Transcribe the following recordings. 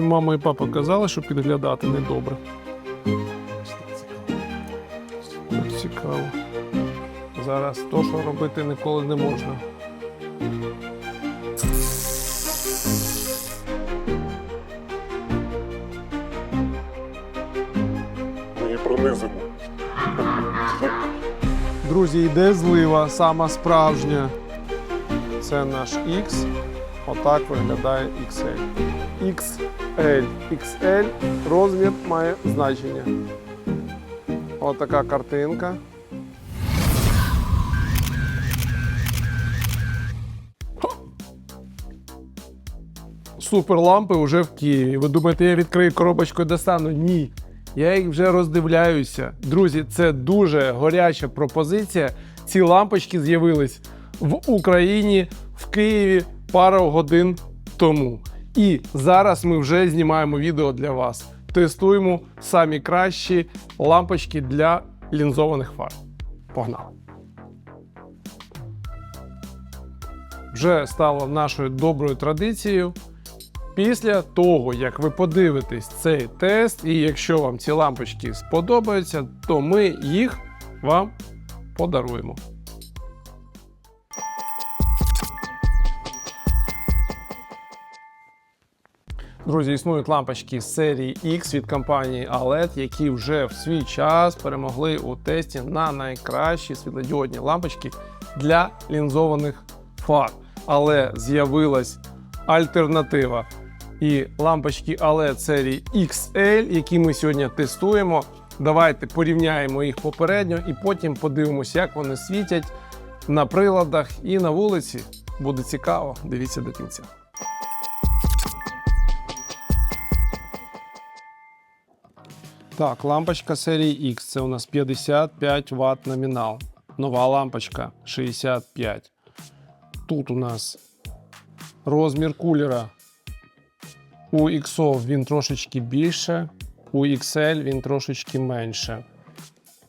Мама і папа казали, що підглядати недобре. От цікаво. Зараз то, що робити ніколи не можна. Мені пронизимо. Друзі, йде злива, сама справжня. Це наш X. Отак виглядає XL. XL. XL розмір має значення. Отака картинка. Суперлампи вже в Києві. Ви думаєте, я відкрию коробочку і достану? Ні. Я їх вже роздивляюся. Друзі, це дуже горяча пропозиція. Ці лампочки з'явились в Україні, в Києві пару годин тому. І зараз ми вже знімаємо відео для вас. Тестуємо самі кращі лампочки для лінзованих фар. Погнали! Вже стало нашою доброю традицією. Після того, як ви подивитесь цей тест, і якщо вам ці лампочки сподобаються, то ми їх вам подаруємо. Друзі, існують лампочки серії X від компанії ALED, які вже в свій час перемогли у тесті на найкращі світлодіодні лампочки для лінзованих фар. Але з'явилась альтернатива. І лампочки LED серії XL, які ми сьогодні тестуємо. Давайте порівняємо їх попередньо і потім подивимося, як вони світять на приладах і на вулиці. Буде цікаво. Дивіться до кінця. Так, лампочка серії X. Це у нас 55 Вт номінал. Нова лампочка 65. Тут у нас розмір кулера. У XO він трошечки більше, у XL він трошечки менше.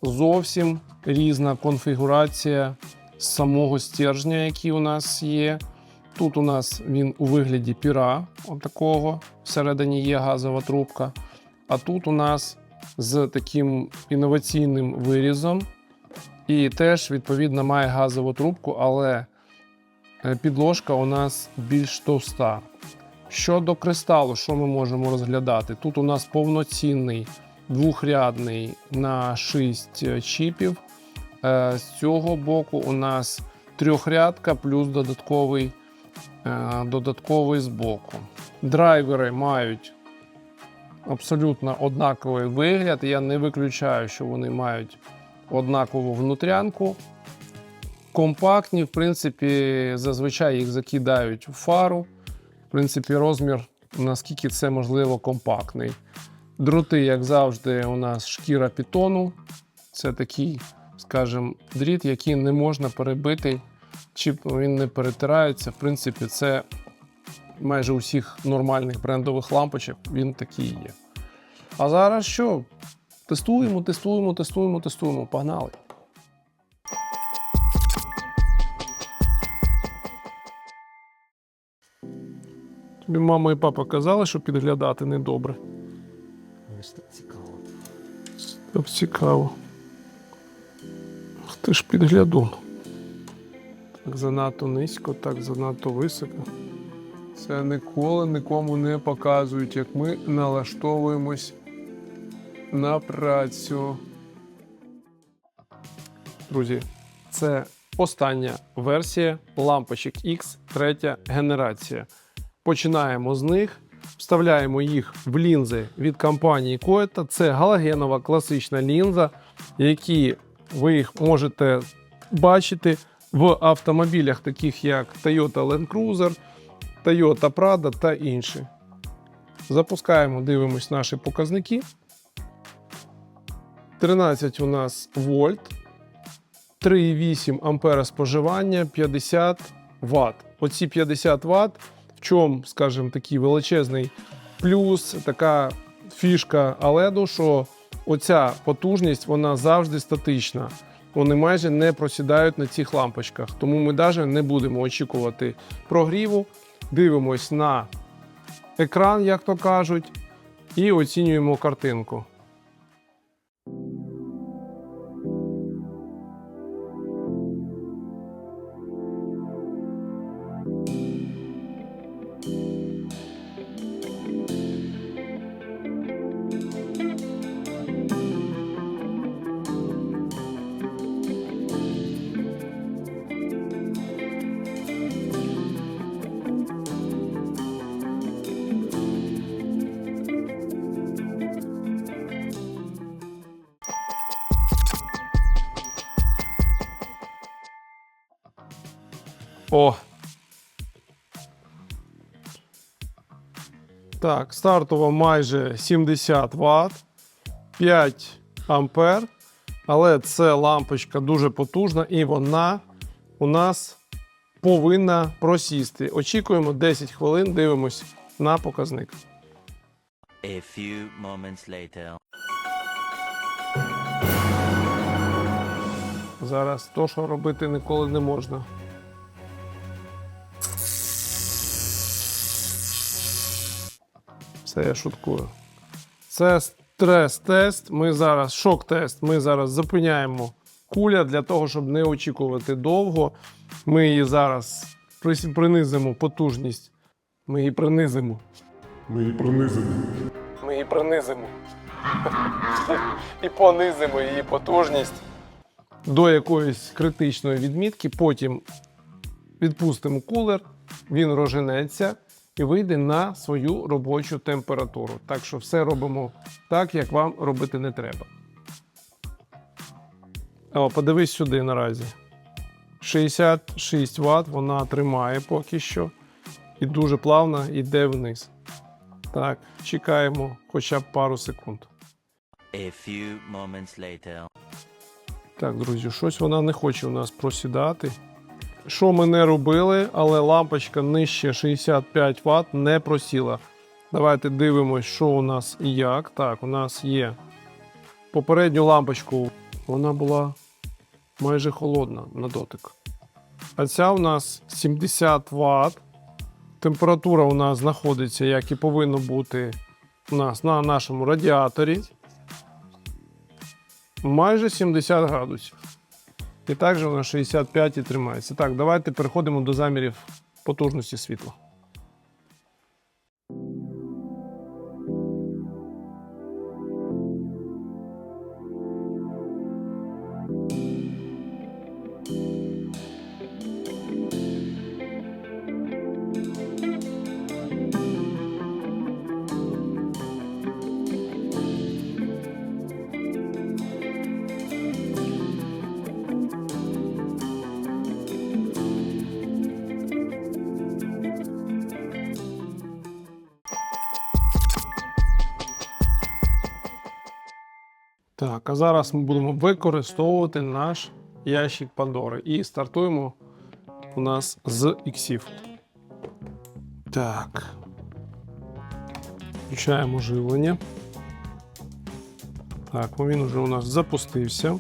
Зовсім різна конфігурація самого стержня, який у нас є. Тут у нас він у вигляді піра, отакого. Всередині є газова трубка. А тут у нас з таким інноваційним вирізом. І теж, відповідно, має газову трубку, але е, підложка у нас більш товста. Щодо кристалу, що ми можемо розглядати? Тут у нас повноцінний двохрядний на 6 чіпів. Е, З цього боку у нас трьохрядка плюс додатковий, е, додатковий з боку. Драйвери мають абсолютно однаковий вигляд. Я не виключаю, що вони мають однакову внутрянку. Компактні, в принципі, зазвичай їх закидають у фару. В принципі, розмір, наскільки це можливо, компактний. Дроти, як завжди, у нас шкіра пітону. Це такий, скажімо, дріт, який не можна перебити, чи він не перетирається. В принципі, це майже у всіх нормальних брендових лампочок він такий є. А зараз що? Тестуємо, тестуємо, тестуємо, тестуємо. Погнали. Тобі мама і папа казали, що підглядати недобре. Так цікаво. Так цікаво. Ти ж підглядун. Так занадто низько, так занадто високо. Це ніколи нікому не показують, як ми налаштовуємось на працю. Друзі, це остання версія лампочок X, третя генерація. Починаємо з них, вставляємо їх в лінзи від компанії Koeta. Це галогенова класична лінза, які ви їх можете бачити в автомобілях, таких як Toyota Land Cruiser, Toyota Prado та інші. Запускаємо, дивимось наші показники. 13 у нас вольт, 3,8 ампера споживання, 50 Вт. Оці 50 Вт, в чому, скажімо, такий величезний плюс, така фішка OLED, що оця потужність вона завжди статична. Вони майже не просідають на цих лампочках. Тому ми навіть не будемо очікувати прогріву. Дивимось на екран, як то кажуть, і оцінюємо картинку. О. Так, стартова майже 70 Вт, 5 ампер. Але це лампочка дуже потужна і вона у нас повинна просісти. Очікуємо 10 хвилин, дивимось на показник. A few moments later. Зараз то, що робити ніколи не можна. Це я шуткую. Це стрес-тест. Ми зараз, шок-тест. Ми зараз зупиняємо куля для того, щоб не очікувати довго. Ми її зараз принизимо потужність. Ми її принизимо. Ми її принизимо. Ми її принизимо. І понизимо її потужність до якоїсь критичної відмітки. Потім відпустимо кулер, він розженеться і вийде на свою робочу температуру. Так що все робимо так, як вам робити не треба. О, подивись сюди наразі. 66 Вт вона тримає поки що. І дуже плавно йде вниз. Так, чекаємо хоча б пару секунд. A few moments later. Так, друзі, щось вона не хоче у нас просідати. Що ми не робили, але лампочка нижче 65 Вт не просіла. Давайте дивимось, що у нас і як. Так, у нас є попередню лампочку, вона була майже холодна на дотик. А ця у нас 70 Вт. Температура у нас знаходиться, як і повинно бути у нас на нашому радіаторі майже 70 градусів. І також вона 65 і тримається. Так, давайте переходимо до замірів потужності світла. Так, а зараз ми будемо використовувати наш ящик Пандори. І стартуємо у нас з іксів. Так. Включаємо живлення. Так, він вже у нас запустився.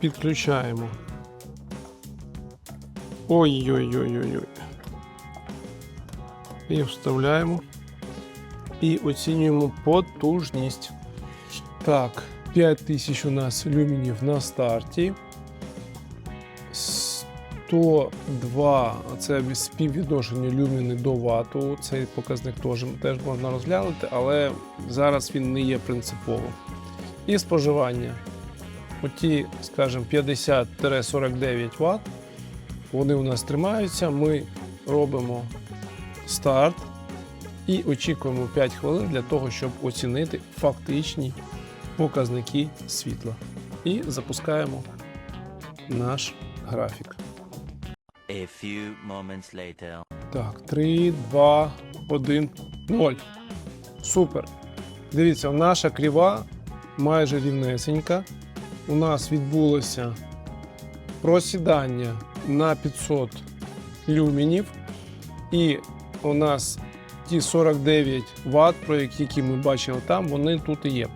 Підключаємо. Ой-ой-ой-ой-ой. І вставляємо. І оцінюємо потужність. Так, 5000 у нас люмінів на старті. 102 це співвідношення люміни до вату. Цей показник теж, теж можна розглянути, але зараз він не є принциповим. І споживання. Оті, скажімо, 50-49 Вт. Вони у нас тримаються. Ми робимо старт і очікуємо 5 хвилин для того, щоб оцінити фактичні показники світла. І запускаємо наш графік. A few moments later. Так, 3, 2, 1, 0. Супер. Дивіться, наша крива майже рівнесенька. У нас відбулося просідання на 500 люмінів. І у нас ті 49 Вт, про які ми бачили там, вони тут і є.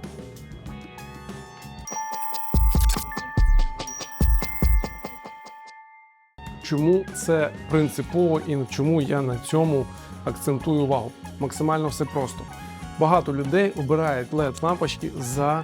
Чому це принципово і чому я на цьому акцентую увагу. Максимально все просто. Багато людей обирають led лампочки за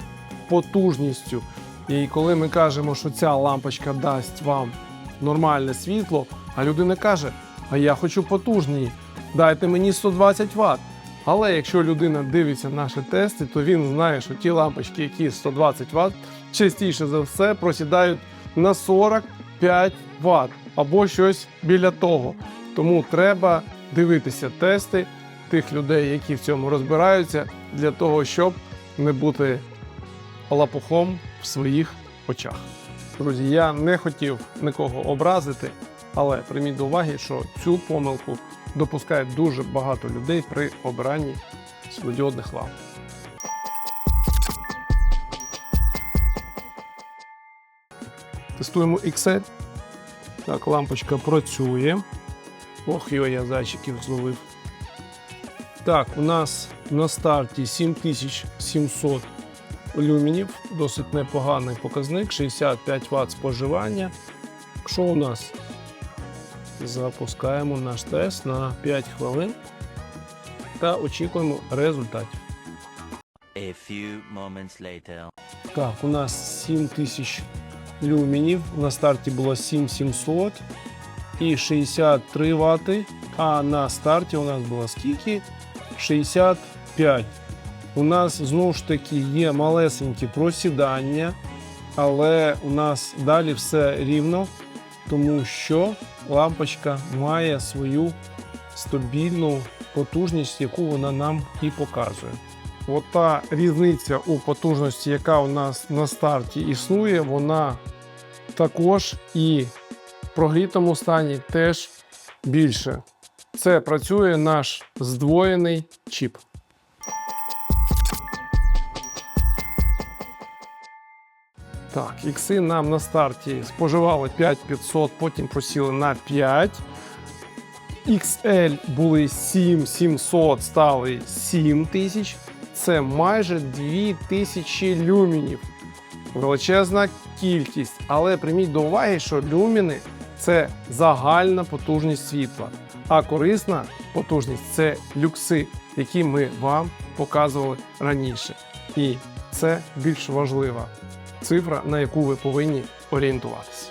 потужністю. І коли ми кажемо, що ця лампочка дасть вам нормальне світло, а людина каже: А я хочу потужні, дайте мені 120 Вт. Але якщо людина дивиться наші тести, то він знає, що ті лампочки, які 120 Вт, частіше за все просідають на 45 Вт або щось біля того. Тому треба дивитися тести тих людей, які в цьому розбираються, для того, щоб не бути лапухом в своїх очах. Друзі, я не хотів нікого образити, але прийміть до уваги, що цю помилку допускає дуже багато людей при обиранні світлодіодних ламп. Тестуємо XL. Так, лампочка працює. Ох, йо, я зайчиків зловив. Так, у нас на старті 7700 люмінів, досить непоганий показник, 65 Вт споживання. Що у нас? Запускаємо наш тест на 5 хвилин та очікуємо результатів. A few moments later. Так, у нас 7000 люмінів. На старті було 7700 і 63 Вт. А на старті у нас було скільки? 65. У нас знову ж таки є малесенькі просідання, але у нас далі все рівно, тому що лампочка має свою стабільну потужність, яку вона нам і показує. От та різниця у потужності, яка у нас на старті існує, вона також і в прогрітому стані теж більше. Це працює наш здвоєний чіп. Так, ікси нам на старті споживали 5500, потім просіли на 5. XL були 7700, стали 7000. Це майже 2000 люмінів. Величезна кількість. Але прийміть до уваги, що люміни це загальна потужність світла. А корисна потужність це люкси, які ми вам показували раніше. І це більш важлива цифра, на яку ви повинні орієнтуватися.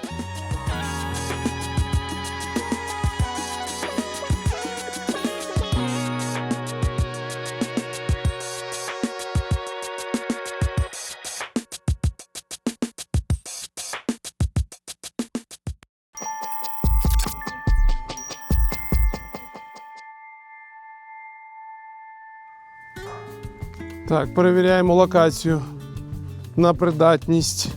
Так, перевіряємо локацію на придатність.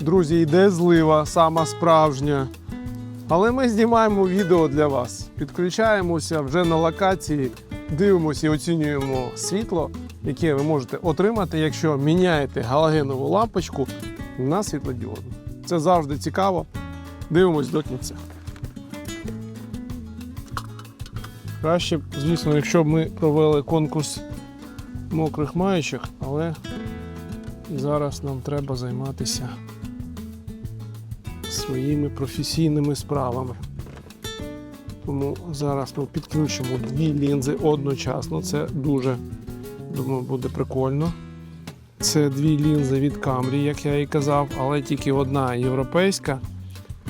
Друзі, йде злива, сама справжня. Але ми знімаємо відео для вас. Підключаємося вже на локації, дивимося і оцінюємо світло, яке ви можете отримати, якщо міняєте галогенову лампочку на світлодіодну. Це завжди цікаво. Дивимось до кінця. Краще, звісно, якщо б ми провели конкурс мокрих маючок, але зараз нам треба займатися своїми професійними справами. Тому зараз ми підключимо дві лінзи одночасно. Це дуже, думаю, буде прикольно. Це дві лінзи від Camry, як я і казав, але тільки одна європейська,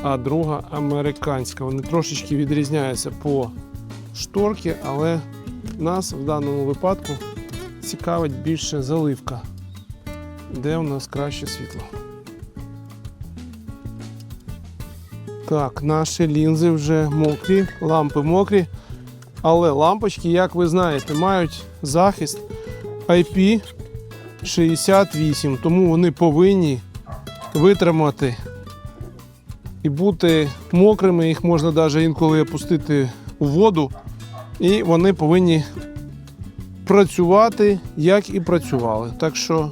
а друга американська. Вони трошечки відрізняються по шторки, але нас в даному випадку цікавить більше заливка, де у нас краще світло. Так, наші лінзи вже мокрі, лампи мокрі, але лампочки, як ви знаєте, мають захист IP68, тому вони повинні витримати і бути мокрими. Їх можна навіть інколи опустити у воду, і вони повинні працювати, як і працювали. Так що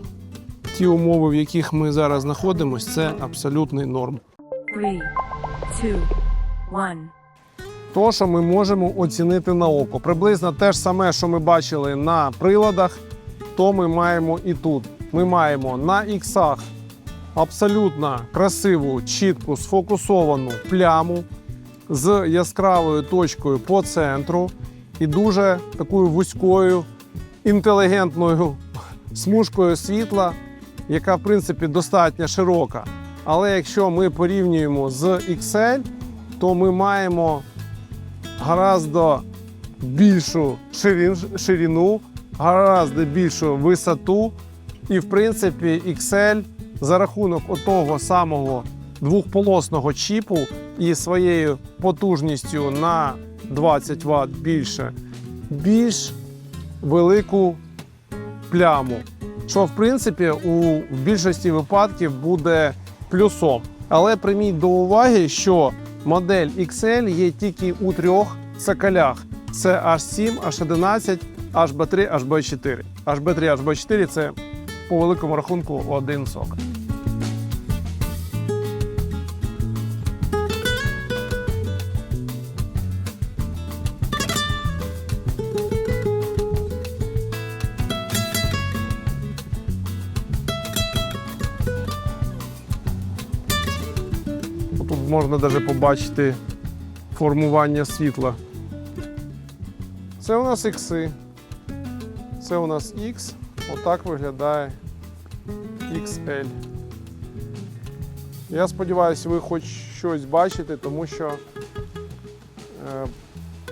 ті умови, в яких ми зараз знаходимося, це абсолютний норм. Three, two, one. То, що ми можемо оцінити на око. Приблизно те ж саме, що ми бачили на приладах, то ми маємо і тут. Ми маємо на іксах абсолютно красиву, чітку, сфокусовану пляму. з яскравою точкою по центру і дуже такою вузькою, інтелігентною смужкою світла, яка в принципі достатньо широка. Але якщо ми порівнюємо з XL, то ми маємо гораздо більшу ширину, гораздо більшу висоту. І, в принципі, XL за рахунок отого самого двохполосного чіпу і своєю потужністю на 20 Вт більше, більш велику пляму. Що, в принципі, у більшості випадків буде плюсом. Але прийміть до уваги, що модель XL є тільки у трьох цоколях: це H7, H11, HB3, HB4. HB3, HB4 це по великому рахунку один сок. Можна навіть побачити формування світла. Це у нас ікси. Це у нас X. Отак виглядає XL. Я сподіваюся, ви хоч щось бачите, тому що е,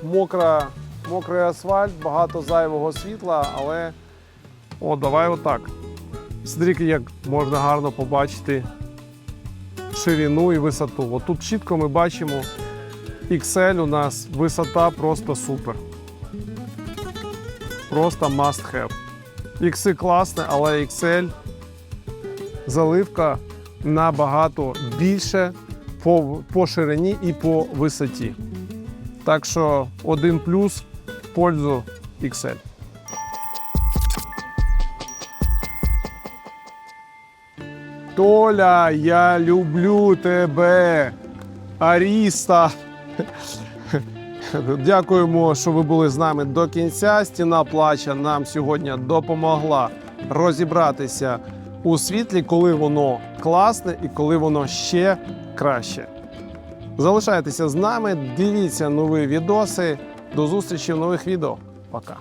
мокра, мокрий асфальт, багато зайвого світла, але о, давай отак. Смотрите, як можна гарно побачити ширину і висоту. От тут чітко ми бачимо XL у нас висота просто супер. Просто must have. Ікси класне, але XL заливка набагато більше по, по ширині і по висоті. Так що один плюс в пользу XL. Толя, я люблю тебе. Аріста. Дякуємо, що ви були з нами до кінця. Стіна плача нам сьогодні допомогла розібратися у світлі, коли воно класне і коли воно ще краще. Залишайтеся з нами, дивіться нові відоси. До зустрічі в нових відео. Пока.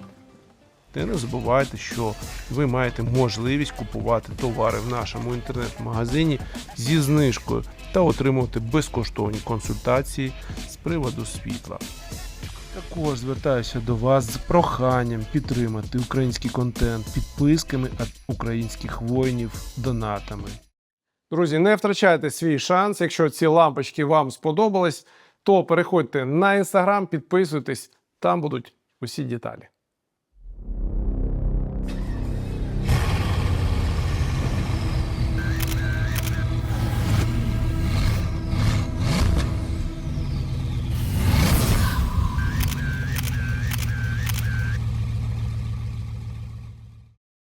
Та не забувайте, що ви маєте можливість купувати товари в нашому інтернет-магазині зі знижкою та отримувати безкоштовні консультації з приводу світла. Також звертаюся до вас з проханням підтримати український контент підписками від українських воїнів донатами. Друзі, не втрачайте свій шанс. Якщо ці лампочки вам сподобались, то переходьте на інстаграм, підписуйтесь, там будуть усі деталі.